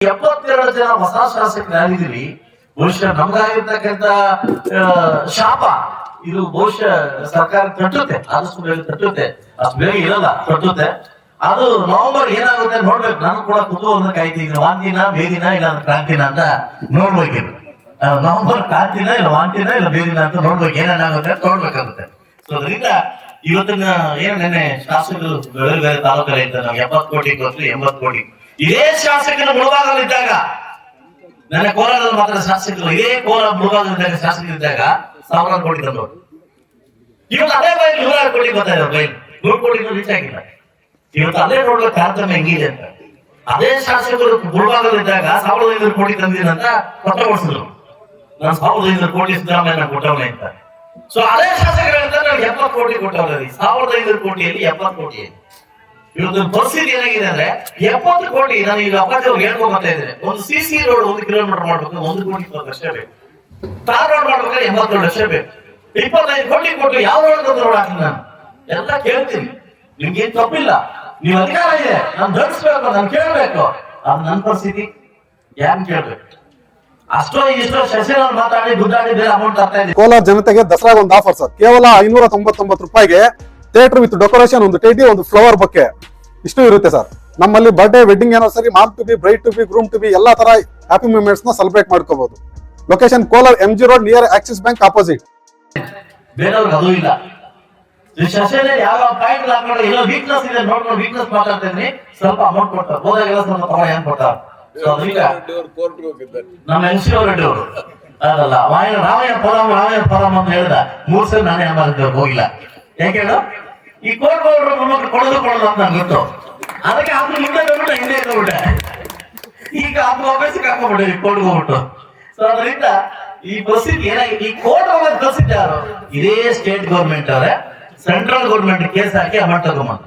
ಎಪ್ಪತ್ತೆರಡು ಜನ ಹೊಸ ಶಾಸಕರಾಗಿದ್ದೀರಿ ಬಹುಶಃ ನಮ್ಗಾಗಿರ್ತಕ್ಕಂಥ ಆ, ಶಾಪ ಇದು ಬಹುಶಃ ಸರ್ಕಾರ ಕಟ್ಟುತ್ತೆ ಆದಷ್ಟು ಬೇಗ ಕಟ್ಟುತ್ತೆ ಅಷ್ಟು ಬೇಗ ಇರಲ್ಲ ಕಟ್ಟುತ್ತೆ. ಅದು ನವೆಂಬರ್ ಏನಾಗುತ್ತೆ ನೋಡ್ಬೇಕು. ನಾನು ಕೂಡ ಕುತೂಹಲ ಕಾಯ್ತೀನಿ ವಾಂತಿನ ಬೇದಿನ ಇಲ್ಲ ಕ್ರಾಂತಿನ ಅಂತ ನೋಡ್ಬೇಕಿದ್ರು ನವಂಬರ್ ಕ್ರಾಂತಿನ ಇಲ್ಲ ವಾಂತಿನ ಇಲ್ಲ ಬೇದಿನ ಅಂತ ನೋಡ್ಬೇಕು. ಏನೇನಾಗುತ್ತೆ ಅಂತ ನೋಡ್ಬೇಕಾಗುತ್ತೆ. ಸೊ ಅದರಿಂದ ಇವತ್ತಿನ ಏನ್ ನೆನೆ ಶಾಸಕರು ಬೇರೆ ಬೇರೆ ತಾಲೂಕಲ್ಲಿ ಇದ್ದ ನಾವು ಎಪ್ಪತ್ತು ಕೋಟಿ ಕೊಟ್ಟರೆ ಎಂಬತ್ತು ಕೋಟಿ. ಇದೇ ಶಾಸಕರ ಮುಳುಭಾಗದಲ್ಲಿದ್ದಾಗ ನನ್ನ ಕೋಲಾರದಲ್ಲಿ ಮಾತ್ರ ಶಾಸಕರು, ಇದೇ ಕೋಲಾರ ಮುಳುಭಾಗದಲ್ಲಿದ್ದಾಗ ಶಾಸಕರಿದ್ದಾಗ ಸಾವಿರಾರು ಕೋಟಿ ತಂದವರು ಇವತ್ತು ಅದೇ ಬೈಲ್ ನೂರಾರು ಕೋಟಿ ಬರ್ತಾ ಇದ್ದಾರೆ ಬೈಲ್. ನೂರು ಕೋಟಿ ರೀಚ್ ಆಗಿಲ್ಲ. ಇವತ್ತು ಅದೇ ನೋಡಲು ಕಾರ್ಯಕ್ರಮ ಹೆಂಗಿದೆ ಅಂತ. ಅದೇ ಶಾಸಕರು ಮುಳುಭಾಗದಲ್ಲಿದ್ದಾಗ ಸಾವಿರದ ಐನೂರು ಕೋಟಿ ತಂದಿದ್ದೀನಿ ಅಂತ ಪತ್ರ ಕೊಡಿಸಿದ್ರು. ನಾನು ಸಾವಿರದ ಐನೂರು ಕೋಟಿ ಸಿದ್ದರಾಮಯ್ಯ ಕೊಟ್ಟವನೇ ಅಂತ. ಸೊ ಅದೇ ಶಾಸಕರು ಹೇಳ್ತಾರೆ ಎಪ್ಪತ್ತು ಕೋಟಿ ಕೊಟ್ಟವ್ರಿ. ಸಾವಿರದ ಐನೂರು ಕೋಟಿಯಲ್ಲಿ ಎಪ್ಪತ್ತು ಕೋಟಿ ಇವತ್ತು ಪರಿಸ್ಥಿತಿ ಏನಾಗಿದೆ ಅಂದ್ರೆ ಎಪ್ಪತ್ತು ಕೋಟಿ ನಾನು ಈಗ ಅಪ್ಪಾಜಿ ಅವ್ರಿಗೆ ಹೇಳ್ಕೊಂಡ್ ಬರ್ತಾ ಇದ್ರೆ ಒಂದು ಸಿ ಸಿ ರೋಡ್ ಒಂದು ಕಿಲೋಮೀಟರ್ ಮಾಡ್ಬೇಕು, ಒಂದು ಕೋಟಿ ಇಪ್ಪತ್ತು ಲಕ್ಷ ಬೇಕು. ತಾರ್ ರೋಡ್ ಮಾಡ್ಬೇಕಾದ್ರೆ ಎಂಬತ್ತೇಳು ಲಕ್ಷ ಬೇಕು. ಇಪ್ಪತ್ತೈದು ಕೋಟಿ ಕೊಟ್ಟು ಯಾವ ರೋಡ್ ರೋಡ್ ಹಾಕಿ ನಾನು? ಎಲ್ಲ ಕೇಳ್ತೀನಿ. ನಿಮ್ಗೆ ಏನ್ ತಪ್ಪಿಲ್ಲ. ನೀವು ಅಧಿಕಾರ ಇದೆ. ನಾನು ಧರಿಸ್ಬೇಕು, ನಾನು ಕೇಳ್ಬೇಕು. ಅದು ನನ್ನ ಪರಿಸ್ಥಿತಿ. ಯಾರು ಕೇಳ್ಬೇಕು? ಅಷ್ಟೋ ಇಷ್ಟೋ ಶಶಿನ ಮಾತಾಡಿ ಗುದ್ದಾಡಿ ಅಮೌಂಟ್ ಇದೆ ಕೋಲಾರ ಜನತೆಗೆ ದಸರಾಗ ಒಂದು ಆಫರ್ ಸರ್. ಕೇವಲ ಐನೂರ ತೊಂಬತ್ತೊಂಬತ್ತು ರೂಪಾಯಿಗೆ ಥಿಯೇಟರ್ ವಿತ್ ಡೆಕೋರೇಷನ್ ಒಂದು ಟೇಟಿ ಒಂದು ಫ್ಲವರ್ ಬಗ್ಗೆ ಇಷ್ಟು ಇರುತ್ತೆ ಸರ್. ನಮ್ಮಲ್ಲಿ birthday wedding anniversary mom to be bride to be groom to be ಎಲ್ಲಾ ತರ ಹ್ಯಾಪಿ ಮೂಮೆಂಟ್ಸ್ನ ಸೆಲೆಬ್ರೇಟ್ ಮಾಡ್ಕೋಬಹುದು location Kolar M G road near Axis bank opposite ಅದು ಅದಲ್ಲ. ರಾಮಯ್ಯ ಅಂತ ಹೇಳಿದ. ಮೂರ್ ಸಲ ನಾನೇ ಹೋಗಿಲ್ಲ. ಯಾಕೆ ಈ ಕೋರ್ಟ್ ಹೋಗ್ರು ಮೊಮ್ಮಕ್ಳು ಕೊಡೋದು ಕೊಡೋದು ಅಂತ ಗೊತ್ತು. ಅದಕ್ಕೆ ಅದ್ರ ಮುಂದೆ ಬಂದ್ಬಿಟ್ಟು ಹಿಂದೆ ಇದ್ಬಿಟ್ಟೆ ಈಗ ಅದು ವಾಪಸ್ಸಿಗೆ ಹಾಕೋಬಿಟ್ಟು ಈ ಕೋರ್ಟ್ ಹೋಗ್ಬಿಟ್ಟು. ಸೊ ಅದರಿಂದ ಈ ಬಸ್ಸಿಗೆ ಏನಾಗಿ ಈ ಕೋರ್ಟ್ ಹೋಗೋದು ಬಸ್ಸಿದ್ದ ಯಾರು? ಇದೇ ಸ್ಟೇಟ್ ಗೌರ್ಮೆಂಟ್ ಅವರೇ. ಸೆಂಟ್ರಲ್ ಗೌರ್ಮೆಂಟ್ ಕೇಸ್ ಹಾಕಿ ಅಮೌಂಟ್ ತಗೊಂಬಂದು.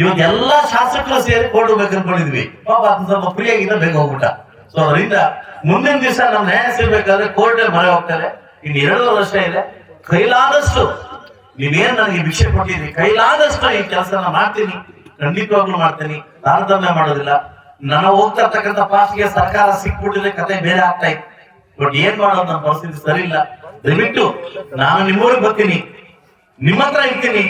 ಇವಾಗ ಎಲ್ಲಾ ಶಾಸಕರು ಸೇರಿ ಕೋರ್ಟ್ ಹೋಗ್ಬೇಕು ಪಾಪ ಅದನ್ನ ಸ್ವಲ್ಪ ಫ್ರೀ ಆಗಿದ್ದ ಬೇಗ ಹೋಗ್ಬಿಟ್ಟ. ಸೊ ಅದರಿಂದ ಮುಂದಿನ ದಿವಸ ನಮ್ಮ ನ್ಯಾಯ ಸಿಗ್ಬೇಕಾದ್ರೆ ಕೋರ್ಟ್ ಮೊರೆ ಹೋಗ್ತಾರೆ. ಇನ್ನು ಎರಡು ವರ್ಷ ಇದೆ. ಕೈಲಾದಷ್ಟು ನೀವೇನ್ ನನಗೆ ಭಿಕ್ಷೆ ಕೊಟ್ಟಿದ್ರಿ ಕೈಲಾದಷ್ಟು ಈ ಕೆಲಸನ ಮಾಡ್ತೀನಿ. ಖಂಡಿತವಾಗ್ಲೂ ಮಾಡ್ತೀನಿ. ತಾರತಮ್ಯ ಮಾಡೋದಿಲ್ಲ. ನನ್ನ ಹೋಗ್ತಾ ಇರ್ತಕ್ಕಂಥ ಪಾಸ್ಗೆ ಸರ್ಕಾರ ಸಿಕ್ಬಿಟ್ಟಿದ್ರೆ ಕತೆ ಬೇರೆ ಆಗ್ತಾ ಇತ್ತು. ಬಟ್ ಏನ್ ಮಾಡೋದು? ನನ್ನ ಪರಿಸ್ಥಿತಿ ಸರಿ ಇಲ್ಲ. ದಯವಿಟ್ಟು ನಾನು ನಿಮ್ಮೂರಿಗೆ ಬರ್ತೀನಿ. ನಿಮ್ಮ ಹತ್ರ ಇರ್ತೀನಿ.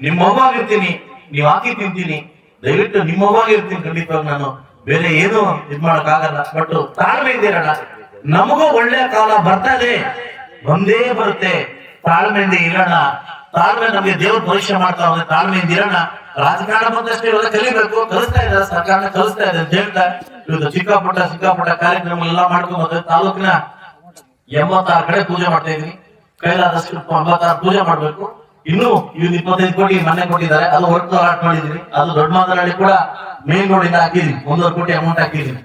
ನಿಮ್ಮ ಇರ್ತೀನಿ. ನೀವ್ ಹಾಕಿ ತಿಂತೀನಿ. ದಯವಿಟ್ಟು ನಿಮ್ಮ ಇರ್ತೀನಿ. ಖಂಡಿತವಾಗಿ ನಾನು ಬೇರೆ ಏನು ಇದ್ ಮಾಡಕ್ ಆಗಲ್ಲ ಬಟ್ ತಾಳ್ಮೆ ಇದ್ದೀರಣ್ಣ ನಮಗೂ ಒಳ್ಳೆ ಕಾಲ ಬರ್ತಾ ಇದೆ ಬಂದೇ ಬರುತ್ತೆ. ತಾಳ್ಮೆಯಿಂದ ಇರೋಣ. ತಾಳ್ಮೆ ನಮಗೆ ದೇವ್ರ ಪರೀಕ್ಷೆ ಮಾಡ್ತಾ ಹೋದ್ರೆ ತಾಳ್ಮೆಯಿಂದ ಇರೋಣ. ರಾಜಕಾರಣ ಬಂದಷ್ಟೇ ಇವೆಲ್ಲ ಕಲಿಬೇಕು. ಕಲಿಸ್ತಾ ಇದ್ದಾರೆ, ಸರ್ಕಾರನ ಕಲಿಸ್ತಾ ಇದೆ ಅಂತ ಹೇಳ್ತಾ ಇವತ್ತು ಚಿಕ್ಕ ಪುಟ್ಟ ಚಿಕ್ಕ ಪುಟ್ಟ ಕಾರ್ಯಕ್ರಮ ಎಲ್ಲ ಮಾಡ್ಕೊಂಡ್ಬಂದ್ರೆ ತಾಲೂಕಿನ ಎಂಬತ್ತಾರು ಕಡೆ ಪೂಜೆ ಮಾಡ್ತಾ ಇದೀನಿ ಕೈಲಾದಷ್ಟು ಎಂಬತ್ತಾರು ಪೂಜೆ ಮಾಡ್ಬೇಕು. ಇನ್ನು ಇವ್ ಇಪ್ಪತ್ತೈದು ಕೋಟಿ ಮನೆ ಕೊಟ್ಟಿದ್ದಾರೆ. ಅದು ವರ್ಕ್ ಆಟ ಮಾಡಿದೀನಿ ಅದು ದೊಡ್ಡ ಮಾತನಾಡಿ ಕೂಡ ಮೇನ್ ರೋಡ್ ಇಂದ ಹಾಕಿದೀನಿ ಒಂದೂವರೆ ಕೋಟಿ ಅಮೌಂಟ್ ಹಾಕಿದೀನಿ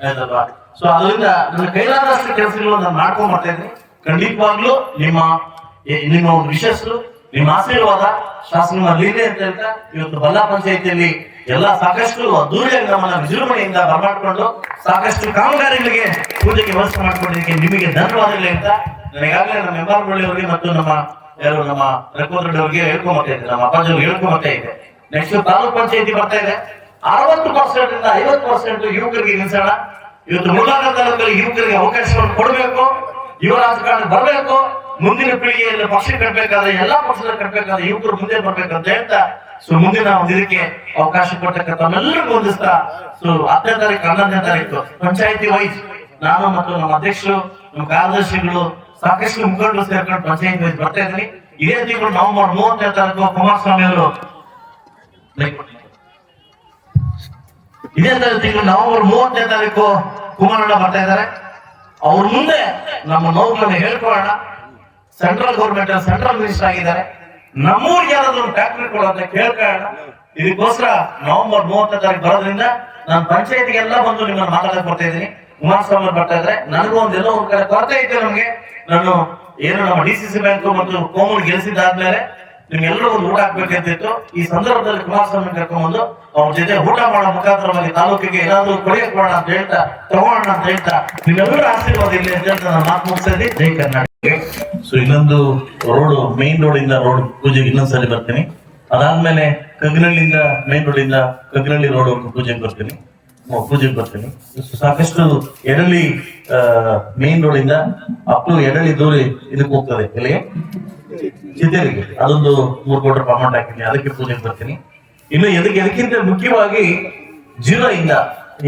ಸೊ ಅದರಿಂದ ನನ್ನ ಕೈಲಾದಷ್ಟು ಕೆಲಸಗಳು ನಾನು ಮಾಡ್ಕೊಂಡ್ ಮಾಡ್ತಾ ಇದ್ದೀನಿ. ಖಂಡಿತವಾಗ್ಲೂ ನಿಮ್ಮ ನಿಮ್ಮ ಒಂದು ವಿಶಸ್ಸು ನಿಮ್ಮ ಆಶೀರ್ವಾದ ಶಾಸನ ಲೀಲೆ ಅಂತ ಹೇಳ್ತಾ ಇವತ್ತು ಬಲ್ಲಾ ಪಂಚಾಯತಿಯಲ್ಲಿ ಎಲ್ಲ ಸಾಕಷ್ಟು ಅದ್ದೂರಿಯಾಗಿ ನಮ್ಮನ್ನ ವಿಜೃಂಭಣೆಯಿಂದ ಬರಮಾಡಿಕೊಂಡು ಸಾಕಷ್ಟು ಕಾಮಗಾರಿಗಳಿಗೆ ಪೂಜೆಗೆ ವ್ಯವಸ್ಥೆ ಮಾಡಿಕೊಂಡಿದ್ದಕ್ಕೆ ನಿಮಗೆ ಧನ್ಯವಾದಗಳು ಅಂತ ನನಗಾಗಲೇ ನಮ್ಮ ಅವರಿಗೆ ಮತ್ತು ನಮ್ಮ ಯಾರು ನಮ್ಮ ರಘುವರ್ ಅವರಿಗೆ ಇದ್ದೆ. ನಮ್ಮ ಅಪ್ಪಾಜಿ ಹೇಳ್ಕೊಂಬತ್ತಾ ಇದೆ ನೆಕ್ಸ್ಟ್ ತಾಲೂಕ್ ಪಂಚಾಯತಿ ಬರ್ತಾ ಇದೆ. ಅರವತ್ತು ಪರ್ಸೆಂಟ್ ಇಂದ ಐವತ್ತು ಪರ್ಸೆಂಟ್ ಯುವಕರಿಗೆ ನಿಲ್ಸೋಣ ಇವತ್ತು ಮುಲಾಗ ತಾಲೂಕಲ್ಲಿ ಯುವಕರಿಗೆ ಅವಕಾಶವನ್ನು ಕೊಡಬೇಕು. ಯುವ ರಾಜಕಾರಣ ಬರಬೇಕು, ಮುಂದಿನ ಪೀಳಿಗೆಯಲ್ಲಿ ಪಕ್ಷ ಕಟ್ಟಬೇಕಾದ್ರೆ ಎಲ್ಲಾ ಪಕ್ಷದಲ್ಲಿ ಕಟ್ಟಬೇಕಾದ್ರೆ ಯುವಕರು ಮುಂದೆ ಬರ್ಬೇಕಂತ ಹೇಳ್ತಾ ಸೊ ಮುಂದಿನ ಒಂದು ಇದಕ್ಕೆ ಅವಕಾಶ ಕೊಡ್ತಕ್ಕಂಥವನ್ನೆಲ್ಲರೂ ಹೊಂದಿಸ್ತಾ ಸೊ ಹತ್ತನೇ ತಾರೀಕು, ಹನ್ನೊಂದನೇ ತಾರೀಕು, ಪಂಚಾಯತಿ ವೈಸ್ ನಾನು ಮತ್ತು ನಮ್ಮ ಅಧ್ಯಕ್ಷರು, ನಮ್ಮ ಕಾರ್ಯದರ್ಶಿಗಳು ಸಾಕಷ್ಟು ಮುಖಂಡರು ಸೇರ್ಕೊಂಡು ಪಂಚಾಯತ್ ವೈಸ್ ಬರ್ತಾ ಇದ್ದೀನಿ. ಇದೇ ತಿಂಗಳು ನವೆಂಬರ್ ಮೂವತ್ತನೇ ತಾರೀಕು ಕುಮಾರಸ್ವಾಮಿ ಅವರು ಇದೇ ತಿಂಗಳು ನವೆಂಬರ್ ಮೂವತ್ತನೇ ತಾರೀಕು ಕುಮಾರಣ್ಣ ಬರ್ತಾ ಇದ್ದಾರೆ. ಅವ್ರ ಮುಂದೆ ನಮ್ಮ ನೋವುಗಳನ್ನ ಹೇಳ್ಕೊಳ್ಳೋಣ. ಸೆಂಟ್ರಲ್ ಗೌರ್ಮೆಂಟ್ ಸೆಂಟ್ರಲ್ ಮಿನಿಸ್ಟರ್ ಆಗಿದ್ದಾರೆ. ನಮ್ಮೂರಿಗೆ ಯಾರಾದ್ರೂ ಫ್ಯಾಕ್ಟ್ರಿ ಕೊಡೋದನ್ನ ಕೇಳ್ಕೊಳ್ಳೋಣ. ಇದಕ್ಕೋಸ್ಕರ ನವೆಂಬರ್ ಮೂವತ್ತನೇ ತಾರೀಕು ಬರೋದ್ರಿಂದ ನಾನು ಪಂಚಾಯತ್ಗೆಲ್ಲ ಬಂದು ನಿಮ್ಮನ್ನ ಮಾತಾಡಕ್ ಬರ್ತಾ ಇದ್ದೀನಿ. ಕುಮಾರಸ್ವಾಮಿ ಬರ್ತಾ ಇದ್ರೆ ನನಗೂ ಒಂದೆಲ್ಲ ಒಂದ್ ಕಡೆ ಕೊರತೆ ಐತೆ ನಮ್ಗೆ. ನಾನು ಏನು ನಮ್ಮ ಡಿ ಸಿ ಸಿ ಬ್ಯಾಂಕ್ ಮತ್ತು ಕೋಮೂರ್ ಗೆಲ್ಲಿಸಿದಾದ್ಮೇಲೆ ನಿಮ್ಗೆಲ್ಲರೂ ಒಂದು ಊಟ ಹಾಕ್ಬೇಕಂತಿತ್ತು ಈ ಸಂದರ್ಭದಲ್ಲಿ ಕುಮಾರಸ್ವಾಮಿ ಕರ್ಕೊಂಡ್ಬಂದು ಅವ್ರ ಜೊತೆ ಊಟ ಮಾಡೋ ಮುಖಾಂತರವಾಗಿ ತಾಲೂಕಿಗೆ ಏನಾದ್ರು ಕೊಡುಗೆ ಕೊಡೋಣ ಅಂತ ಹೇಳ್ತಾ ತಗೋಣ ಅಂತ ಹೇಳ್ತಾ, ನಿಮ್ಮೆಲ್ಲರ ಆಶೀರ್ವಾದ ಇಲ್ಲಿ ಅಂತ ಹೇಳ್ತಾ ನಾನು ಮಾತು ಮುಗಿಸಿದ್ವಿ. ಜೈ ಕರ್ನಾಟಕ. ಸೊ ಇನ್ನೊಂದು ರೋಡ್ ಮೇನ್ ರೋಡ್ ಇಂದ ರೋಡ್ ಪೂಜೆಗೆ ಇನ್ನೊಂದ್ಸಲಿ ಬರ್ತೀನಿ. ಅದಾದ್ಮೇಲೆ ಕಗ್ನಳ್ಳಿಯಿಂದ ಮೇನ್ ರೋಡ್ ಇಂದ ಕಗ್ನಳ್ಳಿ ರೋಡ್ ಪೂಜೆಗೆ ಬರ್ತೀನಿ. ಪೂಜೆಗೆ ಬರ್ತೀನಿ. ಸಾಕಷ್ಟು ಎರಳಿ ಮೇನ್ ರೋಡ್ ಇಂದ ಅಪ್ ಎರಳಿ ದೂರ ಇದಕ್ಕೆ ಹೋಗ್ತದೆ. ಎಲ್ಲಿಗೆ ಅದೊಂದು ಮೂರು ಕೋಟಿ ರೂಪಾಯಿ ಅಮೌಂಟ್ ಹಾಕಿದ್ದೀನಿ. ಅದಕ್ಕೆ ಪೂಜೆಗೆ ಬರ್ತೀನಿ. ಇನ್ನು ಎದಕ್ಕೆ ಎದಕ್ಕಿಂತ ಮುಖ್ಯವಾಗಿ ಜೀರೋ ಇಂದ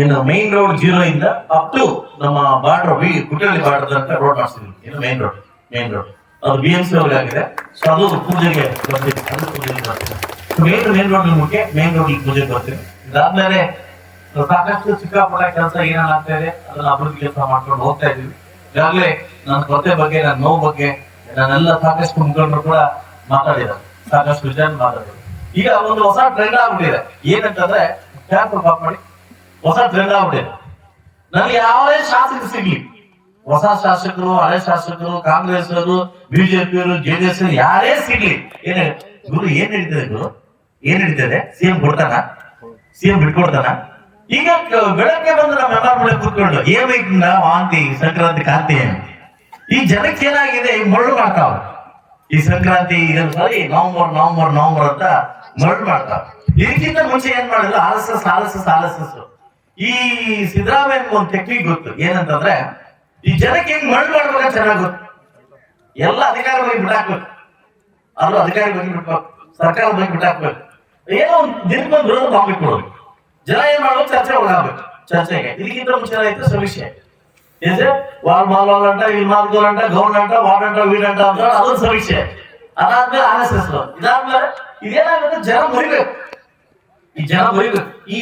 ಏನು ಮೈನ್ ರೋಡ್ ಜೀರೋ ಇಂದ ಅಪ್ ಟು ನಮ್ಮ ಬಾರ್ಡರ್ ಬಿ ಕುಟ್ಟಳ್ಳಿ ಬಾರ್ಡರ್ ಅಂತ ರೋಡ್ ಮಾಡಿಸ್ತೀನಿ. ಏನು ಮೈನ್ ರೋಡ್ ಮೈನ್ ರೋಡ್ ಅದು ಬಿ ಎಂ ಸಿ ಅವ್ರಿಗೆ ಆಗಿದೆ ಸೊ ಅದು ಪೂಜೆಗೆ ಬರ್ತೀನಿ. ಅದು ಪೂಜೆಗೆ ಬರ್ತೀನಿ. ಮೇನ್ ಮೇನ್ ರೋಡ್ ಮುಖ್ಯ. ಮೇನ್ ರೋಡ್ ಪೂಜೆಗೆ ಬರ್ತೀನಿ. ಇದಾದ್ಮೇಲೆ ಸಾಕಷ್ಟು ಚಿಕ್ಕಪುಟ್ಟ ಕೆಲಸ ಏನಾಗ್ತಾ ಇದೆ, ಅದನ್ನ ಅಭಿವೃದ್ಧಿ ಕೆಲಸ ಮಾಡ್ಕೊಂಡು ಹೋಗ್ತಾ ಇದೀವಿ ಈಗಾಗಲೇ ನನ್ನ ಕೊರತೆ ಬಗ್ಗೆ, ನನ್ನ ನೋವು ಬಗ್ಗೆ ನನ್ನೆಲ್ಲ ಸಾಕಷ್ಟು ಮುಖಂಡರು ಕೂಡ ಮಾತಾಡಿದ್ದಾರೆ. ಸಾಕಷ್ಟು ವಿಚಾರ ಮಾತಾಡಿದ್ರು ಈಗ ಒಂದು ಹೊಸ ಟ್ರೆಂಡ್ ಆಗ್ಬಿಟ್ಟಿದೆ. ಏನಂತಂದ್ರೆ ಮಾಡಿ ಹೊಸ ಟ್ರೆಂಡ್ ಆಗ್ಬಿಟ್ಟಿದೆ. ನನಗೆ ಯಾವುದೇ ಶಾಸಕರು ಸಿಗ್ಲಿ. ಹೊಸ ಶಾಸಕರು, ಹಳೆ ಶಾಸಕರು ಕಾಂಗ್ರೆಸ್ ಅವರು ಬಿಜೆಪಿ ಅವರು ಜೆಡಿಎಸ್ ಯಾರೇ ಸಿಗ್ಲಿ. ಏನೇ ಗುರು, ಏನ್ ನಡೀತದೆ ಗುರು? ಏನ್ ನಡೀತದೆ ಸಿಎಂ ಕೊಡ್ತಾನ? ಸಿಎಂ ಬಿಟ್ಕೊಡ್ತಾನ? ಈಗ ಬೆಳಗ್ಗೆ ಬಂದು ನಮ್ಮ ಎಲ್ಲ ಕೂತ್ಕೊಂಡು ಬೇಕು ವಾಂತಿ ಸಂಕ್ರಾಂತಿ, ಕಾಂತಿ ಏನು ಈ ಜನಕ್ಕೆ ಏನಾಗಿದೆ? ಈ ಮರಳು ಮಾಡ್ತಾವ ಈ ಸಂಕ್ರಾಂತಿ ಸಾರಿ ನವಂಬರ್ ನವಂಬರ್ ನವಂಬರ್ ಅಂತ ಮರಳು ಮಾಡ್ತಾವ ಇದಕ್ಕಿಂತ ಮುಂಚೆ ಏನ್ ಮಾಡಿದ್ರು? ಆರ್ ಎಸ್ ಎಸ್ ಈ ಸಿದ್ದರಾಮಯ್ಯ ಒಂದು ಟೆಕ್ನಿಕ್ ಗೊತ್ತು. ಏನಂತಂದ್ರೆ, ಈ ಜನಕ್ಕೆ ಹೆಂಗ್ ಮರಳು ಮಾಡ್ಬೇಕಂತ ಚೆನ್ನಾಗ್ ಗೊತ್ತು. ಎಲ್ಲ ಅಧಿಕಾರ ಬಗ್ಗೆ ಬಿಟ್ಟಾಕ್ಬೇಕು ಅದ್ರ ಅಧಿಕಾರ ಬಗ್ಗೆ ಬಿಟ್ಬೇಕು ಸರ್ಕಾರ ಬಗ್ಗೆ ಬಿಟ್ಟಾಕ್ಬೇಕು ಏನೋ ಒಂದು ದಿನಕ್ಕೊಂದು ವಿರೋಧ ಬಾಂಬ್ ಜನ ಏನ್ ಮಾಡ್ಬೇಕು? ಚರ್ಚೆ ಒಳಗಾಗ್ಬೇಕು ಚರ್ಚೆಗೆ. ಇದಕ್ಕಿಂತ ಮುಂಚೆ ಸಮೀಕ್ಷೆ. ఏంటే? వాళ్ళు మాలోళ్ళంట వీళ్ళు మాలకోలంట గౌడ్ అంట వాడంట వీడంట అంటారు. అదొక సమీక్ష. అదాత్మే ఆర్ఎస్ఎస్లో ఇదాత్మే ఇదేలాగంటే జనం మురిగ ఈ జనం మురిగ ఈ